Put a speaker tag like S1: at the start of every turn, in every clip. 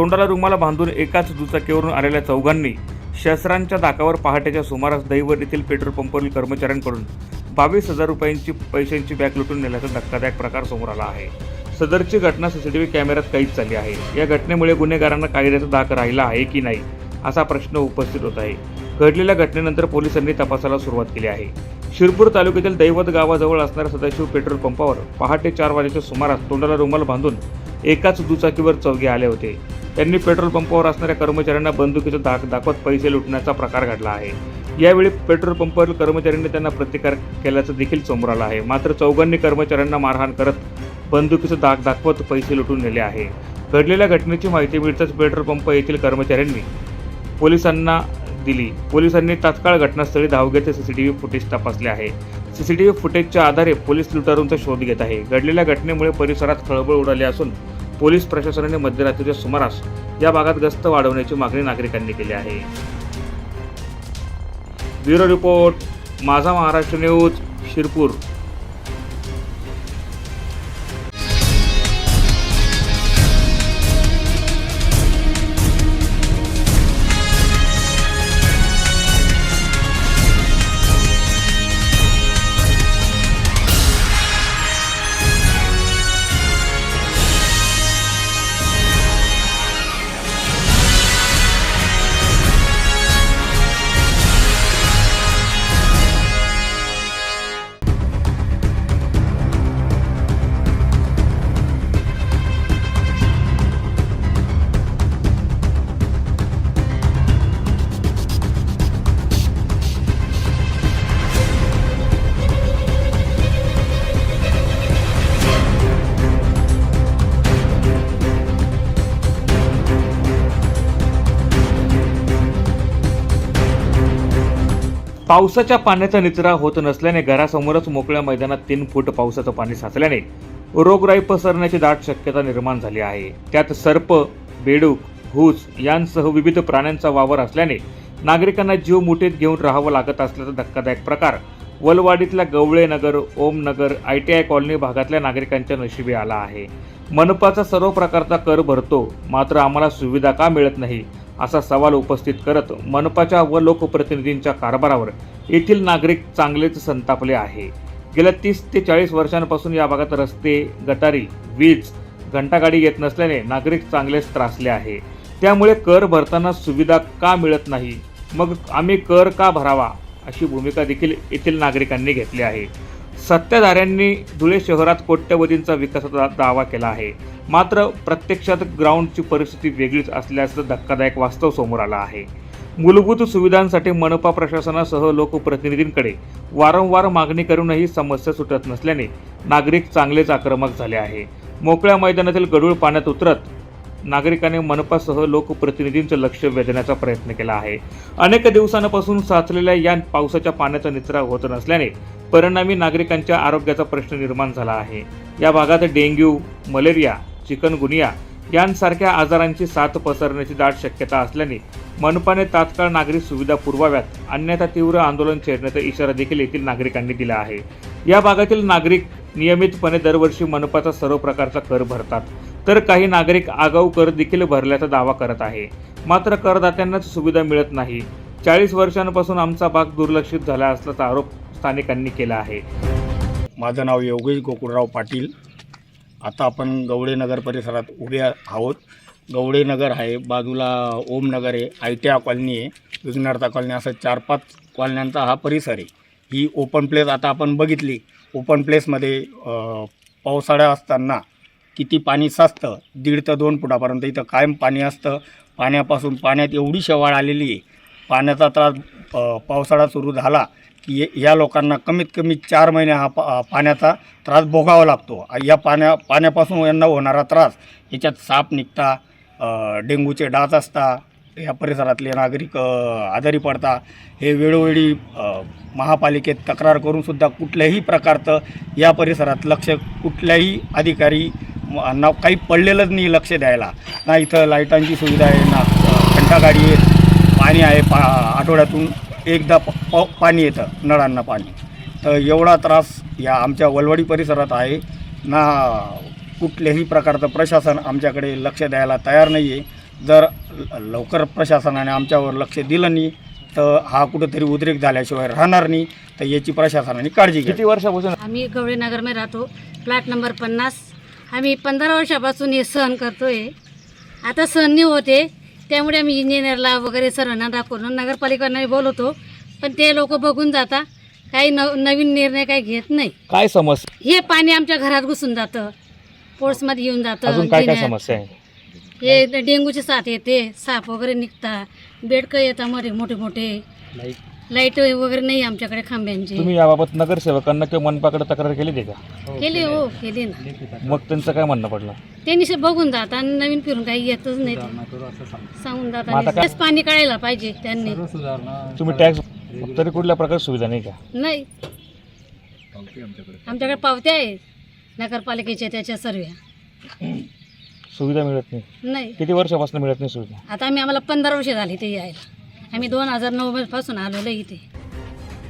S1: तोंडाला रुमाला बांधून एकाच दुचाकीवरून आलेल्या चौघांनी शस्त्रांच्या दाकावर पहाटेच्या सुमारास दहिवड येथील पेट्रोल पंपवरील कर्मचाऱ्यांकडून बावीस हजार रुपयांची पैशांची बॅग लुटून नेल्याचा धक्कादायक प्रकार समोर आला आहे. सदरची घटना सीसीटीव्ही कॅमेऱ्यात कैद झाली आहे. या घटनेमुळे गुन्हेगारांना कायद्याचा धाक राहिला आहे की नाही असा प्रश्न उपस्थित होत आहे. घडलेल्या घटनेनंतर पोलिसांनी तपासाला सुरुवात केली आहे. शिरपूर तालुक्यातील दैवत गावाजवळ असणाऱ्या सदाशिव पेट्रोल पंपावर पहाटे चार वाजेच्या सुमारास तोंडाला रुमाल बांधून एकाच दुचाकीवर चौघे आले होते. त्यांनी पेट्रोल पंपावर असणाऱ्या कर्मचाऱ्यांना बंदुकीचा धाक दाखवत पैसे लुटण्याचा प्रकार घडला आहे. यावेळी पेट्रोल पंपावरील कर्मचाऱ्यांनी त्यांना प्रतिकार केल्याचं देखील समोर आलं आहे. मात्र चौघांनी कर्मचाऱ्यांना मारहाण करत बंदुकीचं धाक दाखवत पैसे लुटून नेले आहे. घडलेल्या घटनेची माहिती मिळताच पेट्रोल पंप येथील कर्मचाऱ्यांनी पोलिसांना दिली. पोलिसांनी तात्काळ घटनास्थळी धाव घेत व्ही फुटेज तपासले आहे. सीसीटीव्ही फुटेजच्या आधारे पोलीस लुटारूंचा शोध घेत आहे. घडलेल्या घटनेमुळे परिसरात खळबळ उडाली असून पोलीस प्रशासनाने मध्यरात्रीच्या सुमारास या भागात गस्त वाढवण्याची मागणी नागरिकांनी केली आहे. ब्युरो रिपोर्ट माझा महाराष्ट्र न्यूज शिरपूर. पावसाच्या पाण्याचा निचरा होत नसल्याने घरासमोरच मोकळ्या मैदानात तीन फूट पावसाचं पाणी साचल्याने रोगराई पसरण्याची दाट शक्यता निर्माण झाली आहे. त्यात सर्प बेडूक हुस यांसह विविध प्राण्यांचा वावर असल्याने नागरिकांना जीव मुठीत घेऊन राहावं लागत असल्याचा धक्कादायक प्रकार वलवाडीतल्या Gawale Nagar Om Nagar I T I colony भागातल्या नागरिकांच्या नशिबी आला आहे. मनपाचा सर्व प्रकारचा कर भरतो मात्र आम्हाला सुविधा का मिळत नाही? असा सवाल उपस्थित करत मनपाच्या व लोकप्रतिनिधींच्या कारभारावर येथील नागरिक चांगलेच संतापले आहे. गेल्या तीस ते चाळीस वर्षांपासून या भागात रस्ते गटारी वीज घंटागाडी येत नसल्याने नागरिक चांगलेच त्रासले आहे. त्यामुळे कर भरताना सुविधा का मिळत नाही? मग आम्ही कर का भरावा? अशी भूमिका देखील येथील नागरिकांनी घेतली आहे. सत्ताधाऱ्यांनी धुळे शहरात कोट्यवधींचा विकासाचा दावा केला आहे. मात्र प्रत्यक्षात ग्राउंडची परिस्थिती वेगळीच असल्याचं धक्कादायक वास्तव समोर आलं आहे. मूलभूत सुविधांसाठी मनपा प्रशासनासह लोकप्रतिनिधींकडे वारंवार मागणी करूनही समस्या सुटत नसल्याने नागरिक चांगलेच आक्रमक झाले आहे. मोकळ्या मैदानातील गढूळ पाण्यात उतरत नागरिकांनी मनपासह लोकप्रतिनिधींचं लक्ष वेधण्याचा प्रयत्न केला आहे. अनेक दिवसांपासून साचलेल्या या पावसाच्या पाण्याचा निचरा होत नसल्याने परिणामी नागरिकांच्या आरोग्याचा प्रश्न निर्माण झाला आहे. या भागात डेंग्यू मलेरिया चिकनगुनिया यांसारख्या आजारांची साथ पसरण्याची दाट शक्यता असल्याने मनपाने तात्काळ नागरिक सुविधा पुरवाव्यात अन्यथा तीव्र आंदोलन छेडण्याचा इशारा देखील येथील नागरिकांनी दिला आहे. या भागातील नागरिक नियमितपणे दरवर्षी मनपाचा सर्व प्रकारचा कर भरतात. तर काही नागरिक आगाऊ कर देखील भरल्याचा दावा करत आहे. मात्र करदात्यांनाच सुविधा मिळत नाही. चाळीस वर्षांपासून आमचा भाग दुर्लक्षित झाला असल्याचा आरोप स्थानिकांनी केला आहे.
S2: माझं नाव योगेश गोकुळराव पाटील. आता आपण गवळेनगर परिसरात उभे आहोत. गवळेनगर आहे बाजूला ओमनगर आहे आय टी आय कॉलनी आहे विघ्नार्था कॉलनी असं चार पाच कॉलन्यांचा हा परिसर आहे. ही ओपन प्लेस आता आपण बघितली. ओपन प्लेसमध्ये पावसाळ्या पावसाळा असताना किती पाणी साचतं? दीड ते दोन फुटापर्यंत इथं कायम पाणी असतं. पाण्यापासून पाण्यात एवढी शेवाळ आलेली आहे. पाण्याचा त्रास पावसाळा सुरू झाला की या लोकांना कमीत कमी चार महिने हा पा पाण्याचा त्रास भोगावा लागतो. या पाण्या पाण्यापासून यांना होणारा त्रास याच्यात साप निघता डेंग्यूचे डास असता या परिसरातले नागरिक आजारी पडता हे वेळोवेळी महापालिकेत तक्रार करूनसुद्धा कुठल्याही प्रकारचं या परिसरात लक्ष कुठल्याही अधिकारी ना काही पडलेलंच नाही लक्ष द्यायला. ना इथं लाईटांची सुविधा आहे ना अ, घंटागाडी आहे पाणी आहे पा आठवड्यातून एकदा प प- पाणी येतं नळांना पाणी. तर एवढा त्रास या आमच्या वलवडी परिसरात आहे. ना कुठल्याही प्रकारचं प्रशासन आमच्याकडे लक्ष द्यायला तयार नाही आहे जर ल- लवकर प्रशासनाने आमच्यावर लक्ष दिलं नाही तर हा कुठंतरी उद्रेक झाल्याशिवाय राहणार नाही. तर याची प्रशासनाने काळजी घ्या.
S1: किती वर्षापासून?
S3: आम्ही गवळीनगरमध्ये राहतो. प्लॅट नंबर पन्नास. आम्ही पंधरा वर्षापासून हे सहन करतो आहे आता सहन नाही होते त्यामुळे आम्ही इंजिनियरला वगैरे सर्वांना दाखवून नगरपालिकांना बोलवतो पण ते लोक बघून जाता काही न नवीन निर्णय काही घेत नाही.
S1: काय समस्या?
S3: हे पाणी आमच्या घरात घुसून जातं. पोर्ट्समध्ये येऊन जातं
S1: अजून काय काय
S3: जिन्यात.
S1: समस्या आहे?
S3: हे डेंग्यूची साथ येते साप वगैरे निघता बेडकं येतात मध्ये मोठे मोठे. लाइट वगैरे नाही आमच्याकडे खांब्यांची.
S1: तुम्ही याबाबत नगरसेवकांना किंवा मनपाकडे तक्रार केली ते का?
S3: केली हो केली ना.
S1: मग त्यांचं काय म्हणणं पडलं?
S3: त्यांनी बघून जात आणि नवीन फिरून काही येतच नाही. सांगून
S1: काय?
S3: तेच पाणी काढायला पाहिजे त्यांनी.
S1: तुम्ही टॅक्स तरी कुठल्या प्रकारची सुविधा नाही का?
S3: नाही. आमच्याकडे पावत्या आहेत नगरपालिकेच्या त्याच्या सर्व.
S1: सुविधा मिळत नाही.
S3: नाही.
S1: किती वर्षापासून मिळत नाही सुविधा?
S3: आता आम्ही आम्हाला पंधरा वर्ष झाली ते यायला. आम्ही दोन हजार नऊ पासून आलेलो इथे.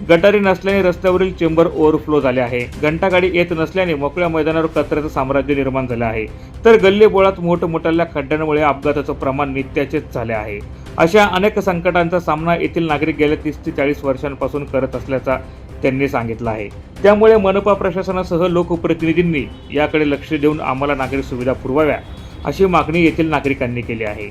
S1: गटारी नसल्याने रस्त्यावरील चेंबर ओव्हरफ्लो झाले आहे. घंटागाडी येत नसल्याने मोकळ्या मैदानावर कचऱ्याचं साम्राज्य निर्माण झालं आहे. तर गल्लीबोळात मोठमोठ्या खड्ड्यांमुळे अपघाताचं प्रमाण नित्याचेच झाले आहे. अशा अनेक संकटांचा सामना येथील नागरिक गेल्या तीस ते चाळीस वर्षांपासून करत असल्याचा त्यांनी सांगितलं आहे. त्यामुळे मनपा प्रशासनासह लोकप्रतिनिधींनी याकडे लक्ष देऊन आम्हाला नागरिक सुविधा पुरवाव्या अशी मागणी येथील नागरिकांनी केली आहे.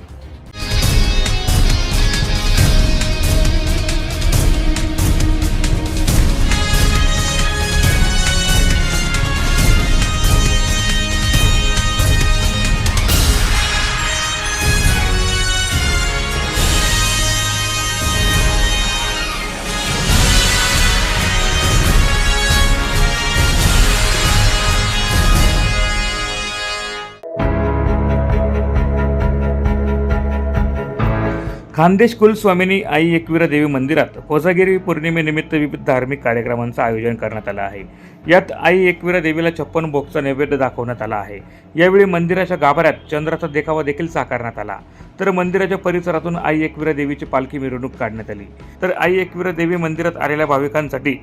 S1: खानदेश कुलस्वामिनी आई एकवीरा देवी मंदिरात कोजागिरी पौर्णिमेनिमित्त विविध धार्मिक कार्यक्रमांचं आयोजन करण्यात आलं आहे. यात आई एकविरा देवीला छप्पन भोगचा नैवेद्य दाखवण्यात आला आहे. यावेळी मंदिराच्या गाभाऱ्यात चंद्राचा देखावा देखील साकारण्यात आला. तर मंदिराच्या परिसरातून आई एकविरा देवीची पालखी मिरवणूक काढण्यात आली. तर आई एकविरा देवी मंदिरात आलेल्या भाविकांसाठी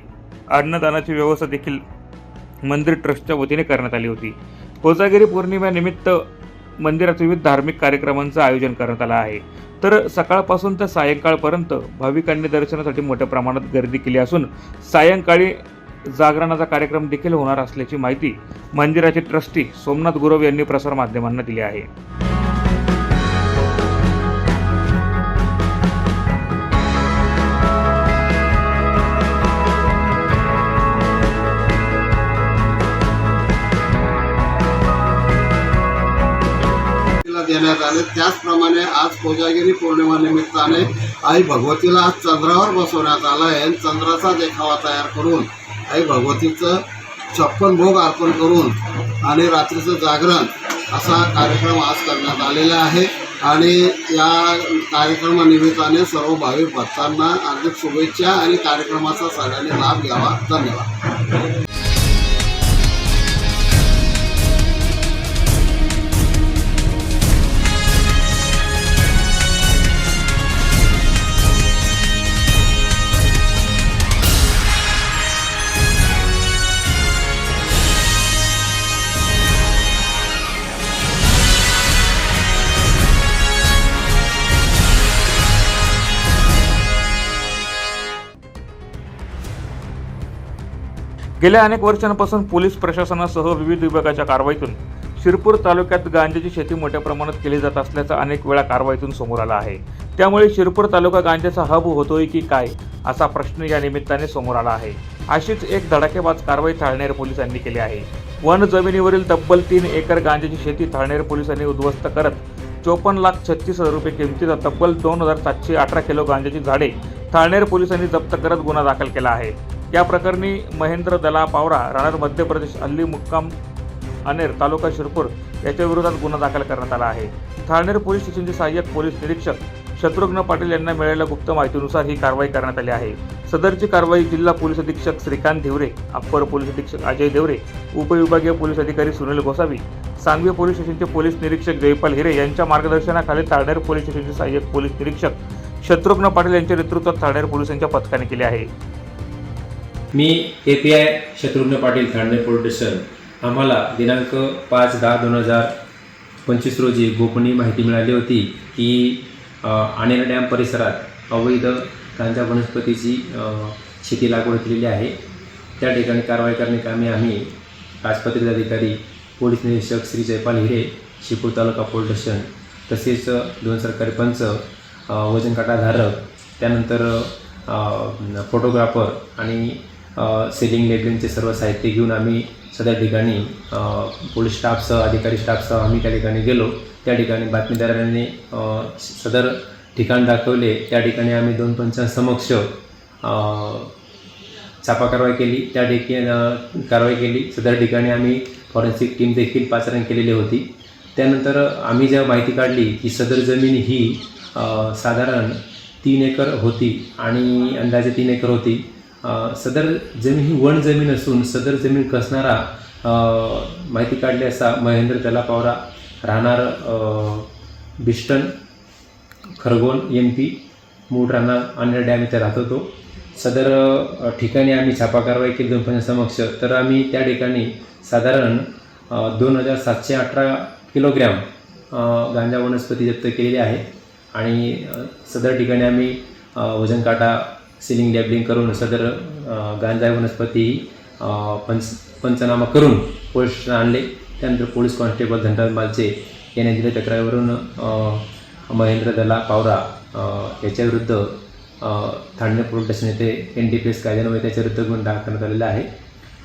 S1: अन्नदानाची व्यवस्था देखील मंदिर ट्रस्टच्या वतीने करण्यात आली होती. कोजागिरी पौर्णिमेनिमित्त मंदिरात विविध धार्मिक कार्यक्रमांचं आयोजन करण्यात आलं आहे. तर सकाळपासून तर सायंकाळपर्यंत भाविकांनी दर्शनासाठी मोठ्या प्रमाणात गर्दी केली असून सायंकाळी जागरणाचा कार्यक्रम देखील होणार असल्याची माहिती मंदिराचे ट्रस्टी सोमनाथ गुरव यांनी प्रसारमाध्यमांना दिली आहे.
S4: तिला आले. त्याचप्रमाणे आज कोजागिरी पौर्णिमा निमित्ताने आई भगवतीला आज चंद्रावर बसवण्यात आलं आहे. आणि चंद्राचा देखावा तयार करून आई भगवतीचं छप्पन भोग अर्पण करून आणि रात्रीचं जागरण असा कार्यक्रम आज करण्यात आलेला आहे. आणि या कार्यक्रमानिमित्ताने सर्व भाविक भक्तांना हार्दिक शुभेच्छा आणि कार्यक्रमाचा सगळ्यांनी लाभ घ्यावा. धन्यवाद.
S1: गेल्या अनेक वर्षांपासून पोलीस प्रशासनासह विविध विभागाच्या कारवाईतून शिरपूर तालुक्यात गांजाची शेती मोठ्या प्रमाणात केली जात असल्याचं अनेक वेळा कारवाईतून समोर आला आहे. त्यामुळे शिरपूर तालुका गांजाचा हब होतोय की काय असा प्रश्न या निमित्ताने समोर आला आहे. अशीच एक धडाकेबाज कारवाई थाळनेर पोलिसांनी केली आहे. वन जमिनीवरील तब्बल तीन एकर गांजाची शेती थाळनेर पोलिसांनी उद्ध्वस्त करत चोपन्न लाख छत्तीस हजार रुपये किमतीचा तब्बल दोन हजार सातशे अठरा किलो गांजाची झाडे थाळनेर पोलिसांनी जप्त करत गुन्हा दाखल केला आहे. या प्रकरणी महेंद्र दला पावरा राहणार मध्य प्रदेश अल्ली मुक्काम अनेर तालुका शिरपूर याच्या विरोधात गुन्हा दाखल करण्यात आला आहे. थाळनेर पोलीस स्टेशनचे सहाय्यक पोलीस निरीक्षक शत्रुघ्न पाटील यांना मिळालेल्या गुप्त माहितीनुसार ही कारवाई करण्यात आली आहे. सदरची कारवाई जिल्हा पोलीस अधीक्षक श्रीकांत धिवरे अप्पर पोलीस अधीक्षक अजय देवरे उपविभागीय पोलीस अधिकारी सुनील गोसावी सांगवी पोलीस स्टेशनचे पोलीस निरीक्षक जयपाल हिरे यांच्या मार्गदर्शनाखाली ताळनेर पोलीस स्टेशनचे सहाय्यक पोलीस निरीक्षक शत्रुघ्न पाटील यांच्या नेतृत्वात ताळनेर पोलिसांच्या पथकाने केले आहे.
S5: मी A P I Shatrughna Patil Thane police station. आम्हाला दिनांक पाच दहा दोन हजार पंचवीस रोजी गोपनीय माहिती मिळाली होती की आणेरा डॅम परिसरात अवैध गांजा वनस्पतीची शेती लागवड केलेली आहे. त्या ठिकाणी कारवाई करण्याकामी आम्ही राजपत्रित अधिकारी पोलीस निरीक्षक श्री जयपाल हिरे शिपूर तालुका पोलीस स्टेशन तसेच दोन सरकारी पंच वजनकाटाधारक वजन काटाधारक त्यानंतर फोटोग्राफर आणि सेलिंग लेबलिंगचे सर्व साहित्य घेऊन आम्ही सदर ठिकाणी पोलीस स्टाफसह अधिकारी स्टाफसह आम्ही त्या ठिकाणी गेलो. त्या ठिकाणी बातमीदारांनी सदर ठिकाण दाखवले. त्या ठिकाणी आम्ही दोन पंचांसमक्ष छापा कारवाई केली. त्या ठिकाणी कारवाई केली. सदर ठिकाणी आम्ही फॉरेन्सिक टीम देखील पाचारण केलेली होती. त्यानंतर आम्ही जेव्हा माहिती काढली की सदर जमीन ही साधारण तीन एकर होती आणि अंदाजे तीन एकर होती सदर जमीन ही वन जमीन असून सदर जमीन कसणारा माहिती काढली असता महेंद्र तलापावरा राहणार बिस्टन खरगोन एम पी मूळ राहणार अन्य डॅम इथे राहत होतो. सदर ठिकाणी आम्ही छापा कारवाई केली कंपन्यासमक्ष तर आम्ही त्या ठिकाणी साधारण दोन हजार सातशे अठरा किलोग्रॅम गांजा वनस्पती जप्त केलेली आहे. आणि सदर ठिकाणी आम्ही वजन काटा सिलिंग डॅबलिंग करून सदर गांजा वनस्पती पंच पंचनामा करून पोलीस स्टेशन आणले. त्यानंतर पोलीस कॉन्स्टेबल धनराज मालचे यांनी दिलेल्या तक्रारीवरून महेंद्र दला पावरा याच्याविरुद्ध अ, ठाणे पोलीस स्टेशन येथे एन डी पी एस कायद्यान्वये त्याच्याविरुद्ध गुन्हा दाखल करण्यात आलेला आहे.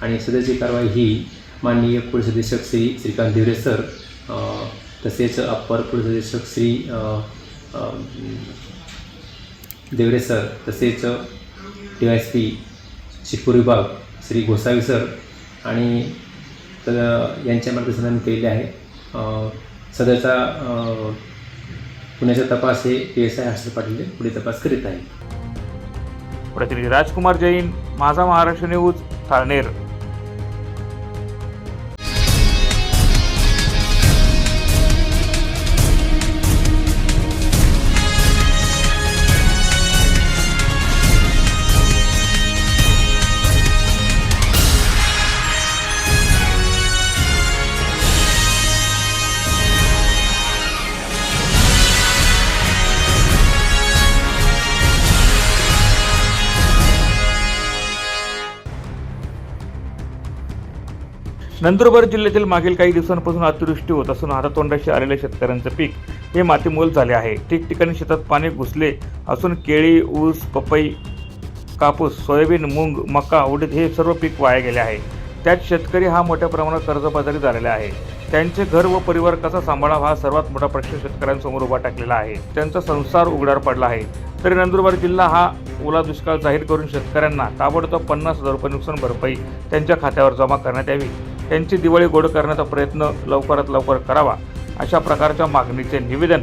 S5: आणि सदरची कारवाई ही माननीय पोलीस अधीक्षक श्री श्रीकांत दिवरे सर तसेच अप्पर पोलीस अधीक्षक श्री देवरे सर तसेच D Y S P Shirpur विभाग श्री गोसावी सर आणि तर यांच्या मार्गदर्शनाने केलेले आहे. सध्याचा पुण्याचा तपास हे P S I Harshad Patil हे पुढे तपास करीत आहे
S1: प्रतिनिधी राजकुमार जैन माझा महाराष्ट्र न्यूज थाळनेर. नंदुरबार जिल्ह्यातील मागील काही दिवसांपासून अतिवृष्टी होत असून हातातोंडाशी आलेल्या शेतकऱ्यांचं पीक हे मातीमोल झाले आहे. ठिकठिकाणी शेतात पाणी घुसले असून केळी ऊस पपई कापूस सोयाबीन मूग मका उडीद हे सर्व पीक वाया गेले आहे. त्यात शेतकरी हा मोठ्या प्रमाणात कर्जबाजारी झालेला आहे. त्यांचे घर व परिवार कसा सांभाळावा हा सर्वात मोठा प्रश्न शेतकऱ्यांसमोर उभा टाकलेला आहे. त्यांचा संसार उघड्यावर पडला आहे. तरी नंदुरबार जिल्हा हा ओला दुष्काळ जाहीर करून शेतकऱ्यांना ताबडतोब पन्नास हजार रुपये नुकसान भरपाई त्यांच्या खात्यावर जमा करण्यात यावी. त्यांची दिवाळी गोड करण्याचा प्रयत्न लवकरात लवकर करावा अशा प्रकारच्या मागणीचे निवेदन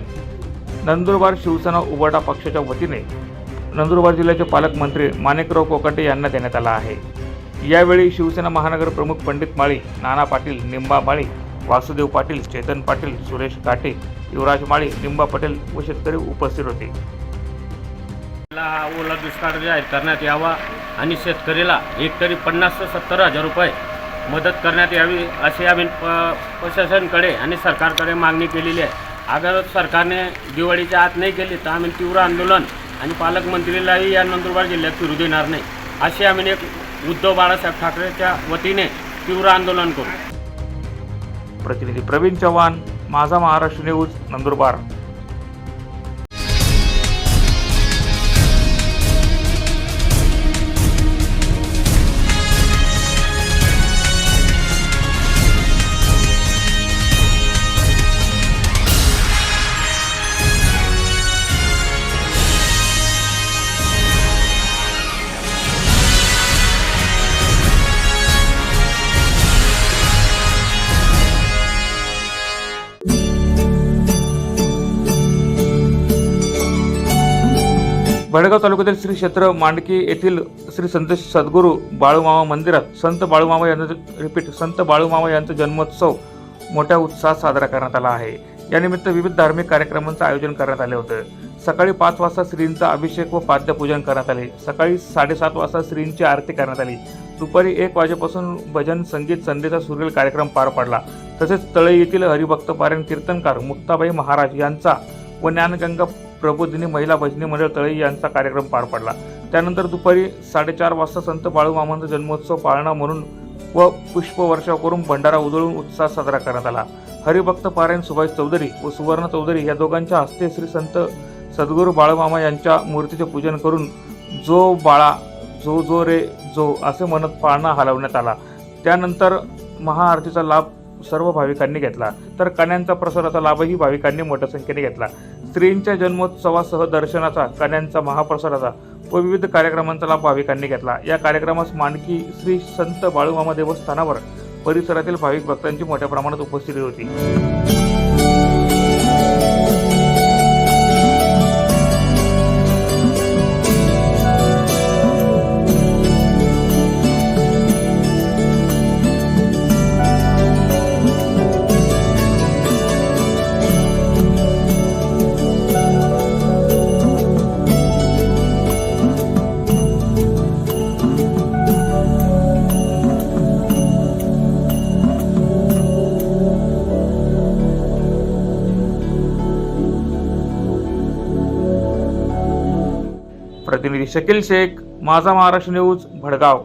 S1: नंदुरबार शिवसेना उबडा पक्षाच्या वतीने नंदुरबार जिल्ह्याचे पालकमंत्री माणिकराव कोकाटे यांना देण्यात आला आहे. यावेळी शिवसेना महानगर प्रमुख पंडित माळी नाना पाटील निंबा माळी वासुदेव पाटील चेतन पाटील सुरेश काटे युवराज माळी निंबा पटेल व शेतकरी उपस्थित होते.
S6: ओला दुष्काळ जाहीर करण्यात यावा आणि शेतकरीला हेक्टरी पन्नास ते सत्तर हजार रुपये मदत करण्यात यावी अशी आम्ही प प्रशासनकडे आणि सरकारकडे मागणी केलेली आहे. अगर सरकारने दिवाळीच्या आत नाही केली तर आम्ही तीव्र आंदोलन आणि पालकमंत्रीलाही या नंदुरबार जिल्ह्यात फिरू देणार नाही. अशी आम्ही एक उद्धव बाळासाहेब ठाकरेच्या वतीने तीव्र आंदोलन करू.
S1: प्रतिनिधी प्रवीण चव्हाण माझा महाराष्ट्र न्यूज नंदुरबार. भडगाव तालुक्यातील श्री क्षेत्र मांडकी येथील श्री संत सद्गुरू बाळूमामा मंदिरात संत बाळूमामा यांचा रिपीट संत बाळूमामा यांचा जन्मोत्सव मोठ्या उत्साहात साजरा करण्यात आला आहे. यानिमित्त विविध धार्मिक कार्यक्रमांचं आयोजन करण्यात आले होतं. सकाळी पाच वाजता श्रींचा अभिषेक व पाद्यपूजन करण्यात आले. सकाळी साडेसात वाजता श्रींची आरती करण्यात आली. दुपारी एक वाजेपासून भजन संगीत संध्येचा सुरेल कार्यक्रम पार पडला. तसेच तळे येथील हरिभक्त पारायण कीर्तनकार मुक्ताबाई महाराज यांचा व ज्ञानगंगा प्रबोधिनी महिला भजनी मंडळ तळई यांचा कार्यक्रम पार पडला. त्यानंतर दुपारी साडेचार वाजता संत बाळूमामांचा जन्मोत्सव पाळणा म्हणून व पुष्पवर्षाव करून भंडारा उधळून उत्साह साजरा करण्यात आला. हरिभक्त पारायण सुभाष चौधरी व सुवर्ण चौधरी या दोघांच्या हस्ते श्री संत सद्गुरू बाळूमामा यांच्या मूर्तीचे पूजन करून जो बाळा जो जो रे जो असे म्हणत पाळणा हलवण्यात आला. त्यानंतर महाआरतीचा लाभ सर्व भाविकांनी घेतला. तर कन्यांचा प्रसादाचा लाभही भाविकांनी मोठ्या संख्येने घेतला. स्त्रींच्या जन्मोत्सवासह दर्शनाचा कन्यांचा महाप्रसादाचा व विविध कार्यक्रमांचा लाभ भाविकांनी घेतला. या कार्यक्रमास मानकी श्री संत बाळूमामा देवस्थानावर परिसरातील भाविक भक्तांची मोठ्या प्रमाणात उपस्थिती होती. प्रतिनिधी शकील शेख माझा महाराष्ट्र न्यूज भडगाव.